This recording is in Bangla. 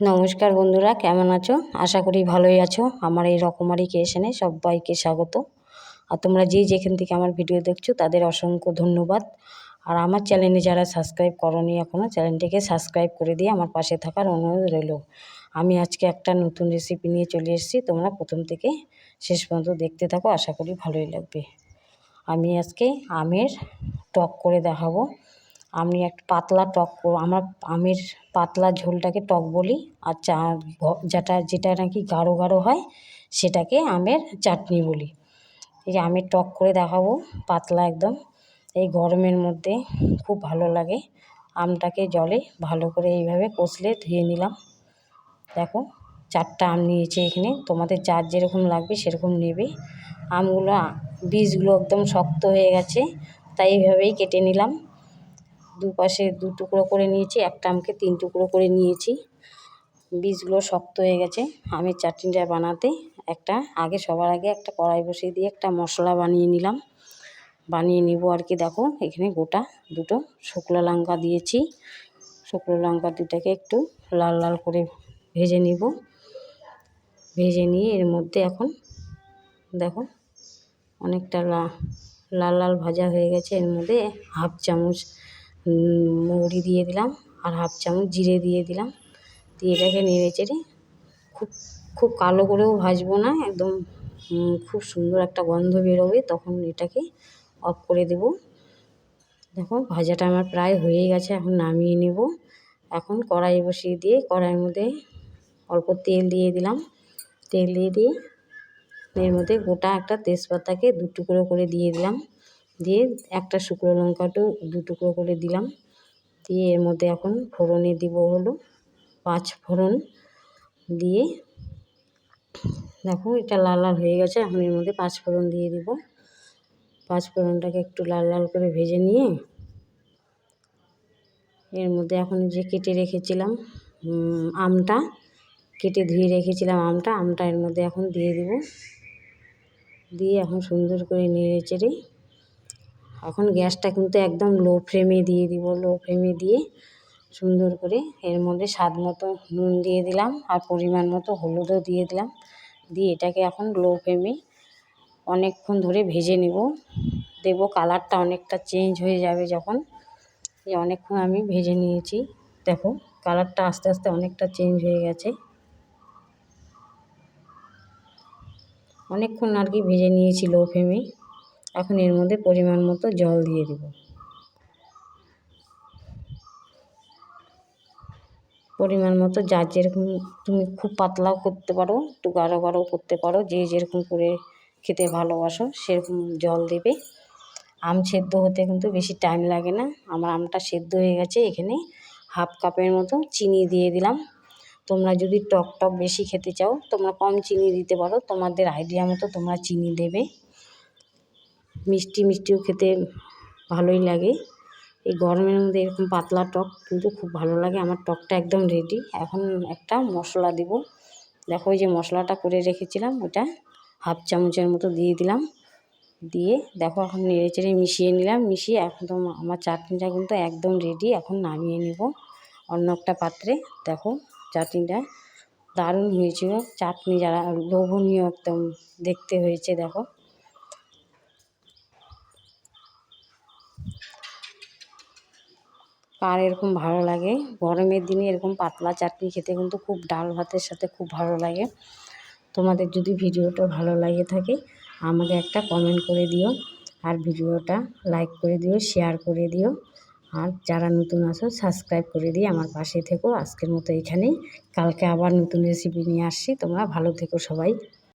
নমস্কার বন্ধুরা, কেমন আছো? আশা করি ভালোই আছো। আমার এই রকমারি ক্রিয়েশনে সবাইকে স্বাগত। আর তোমরা যে যেখান থেকে আমার ভিডিও দেখছ, তাদের অসংখ্য ধন্যবাদ। আর আমার চ্যানেলে যারা সাবস্ক্রাইব করনি এখনও চ্যানেলটিকে সাবস্ক্রাইব করে দিয়ে আমার পাশে থাকার অনুরোধ রইল। আমি আজকে একটা নতুন রেসিপি নিয়ে চলে এসেছি। তোমরা প্রথম থেকে শেষ পর্যন্ত দেখতে থাকো, আশা করি ভালোই লাগবে। আমি আজকে আমের টক করে দেখাবো। আমি একটা পাতলা টক আমার আমের পাতলা ঝোলটাকে টক বলি আর চা যেটা যেটা নাকি গাঢ় গাঢ় হয়, সেটাকে আমের চাটনি বলি। এই যে আমের টক করে দেখাবো, পাতলা একদম। এই গরমের মধ্যে খুব ভালো লাগে। আমটাকে জলে ভালো করে এইভাবে কষলে ধুয়ে নিলাম। দেখো, চারটা আম নিয়েছি এখানে। তোমাদের যার যেরকম লাগবে সেরকম নেবে। আমগুলো, বীজগুলো একদম শক্ত হয়ে গেছে, তাই এইভাবেই কেটে নিলাম। দুপাশে দু টুকরো করে নিয়েছি, একটা আমকে তিন টুকরো করে নিয়েছি। বীজগুলো শক্ত হয়ে গেছে আমের চাটনিটা বানাতে একটা, আগে সবার আগে একটা কড়াই বসিয়ে দিয়ে একটা মশলা বানিয়ে নিলাম। বানিয়ে নিব আর কি, দেখো এখানে গোটা দুটো শুকনো লঙ্কা দিয়েছি। শুকনো লঙ্কা দুটাকে একটু লাল লাল করে ভেজে নিব। ভেজে নিয়ে এর মধ্যে এখন দেখো অনেকটা লাল লাল ভাজা হয়ে গেছে, এর মধ্যে হাফ চামচ মৌরি দিয়ে দিলাম আর হাফ চামচ জিরে দিয়ে দিলাম। দিয়ে এটাকে নেড়ে চেড়ে খুব খুব কালো করেও ভাজবো না, একদম খুব সুন্দর একটা গন্ধ বেরোবে, তখন এটাকে অফ করে দেব। দেখো, ভাজাটা আমার প্রায় হয়ে গেছে, এখন নামিয়ে নেব। এখন কড়াই বসিয়ে দিয়ে কড়াইয়ের মধ্যে অল্প তেল দিয়ে দিলাম। তেল দিয়ে দিয়ে এর মধ্যে গোটা একটা তেজপাতাকে দু টুকরো করে দিয়ে দিলাম। দিয়ে একটা শুকনো লঙ্কাটাও দু টুকরো করে দিলাম। দিয়ে এর মধ্যে এখন ফোড়নে দিব হলো পাঁচ ফোড়ন। দিয়ে দেখো এটা লাল লাল হয়ে গেছে, এখন এর মধ্যে পাঁচ ফোড়ন দিয়ে দিব। পাঁচ ফোড়নটাকে একটু লাল লাল করে ভেজে নিয়ে এর মধ্যে এখন যে কেটে রেখেছিলাম আমটা, কেটে ধুয়ে রেখেছিলাম আমটা আমটা এর মধ্যে এখন দিয়ে দিব। দিয়ে এখন সুন্দর করে নেড়ে চেড়ে এখন গ্যাসটা কিন্তু একদম লো ফ্লেমে দিয়ে দিব লো ফ্লেমে দিয়ে সুন্দর করে এর মধ্যে স্বাদ মতো নুন দিয়ে দিলাম আর পরিমাণ মতো হলুদও দিয়ে দিলাম। দিয়ে এটাকে এখন লো ফ্লেমে অনেকক্ষণ ধরে ভেজে নেব। দেবো কালারটা অনেকটা চেঞ্জ হয়ে যাবে যখন। এই অনেকক্ষণ আমি ভেজে নিয়েছি। দেখো কালারটা আস্তে আস্তে অনেকটা চেঞ্জ হয়ে গেছে। অনেকক্ষণ আর কি ভেজে নিয়েছি লো ফ্লেমে এখন এর মধ্যে পরিমাণ মতো জল দিয়ে দেব। পরিমাণ মতো যার যেরকম তুমি খুব পাতলাও করতে পারো, একটু গাঢ় গাঢ়ও করতে পারো, যে যেরকম করে খেতে ভালোবাসো সেরকম জল দেবে। আম সেদ্ধ হতে কিন্তু বেশি টাইম লাগে না। আমার আমটা সেদ্ধ হয়ে গেছে, এখানে হাফ কাপের মতো চিনি দিয়ে দিলাম। তোমরা যদি টক টক বেশি খেতে চাও, তোমরা কম চিনি দিতে পারো, তোমাদের আইডিয়া মতো তোমরা চিনি দেবে। মিষ্টি মিষ্টিও খেতে ভালোই লাগে। এই গরমের মধ্যে এরকম পাতলা টক কিন্তু খুব ভালো লাগে। আমার টকটা একদম রেডি এখন একটা মশলা দেব। দেখো ওই যে মশলাটা করে রেখেছিলাম, ওটা হাফ চামচের মতো দিয়ে দিলাম। দিয়ে দেখো এখন নেড়ে চেড়ে মিশিয়ে নিলাম। মিশিয়ে একদম আমার চাটনিটা কিন্তু একদম রেডি এখন নামিয়ে নেব অন্য একটা পাত্রে। দেখো চাটনিটা দারুণ হয়েছিল। চাটনি যারা লোভনীয় একদম দেখতে হয়েছে, দেখো। কার এরকম ভালো লাগে। গরমের দিনে এরকম পাতলা চাটনি খেতে কিন্তু খুব ডাল ভাতের সাথে খুব ভালো লাগে। তোমাদের যদি ভিডিওটা ভালো লাগে থাকে, আমাকে একটা কমেন্ট করে দিও। আর ভিডিওটা লাইক করে দিও শেয়ার করে দিও। আর যারা নতুন আসো সাবস্ক্রাইব করে দিয়ে আমার পাশে থেকো। আজকের মতো এখানেই। কালকে আবার নতুন রেসিপি নিয়ে আসছি। তোমরা ভালো থেকো সবাই।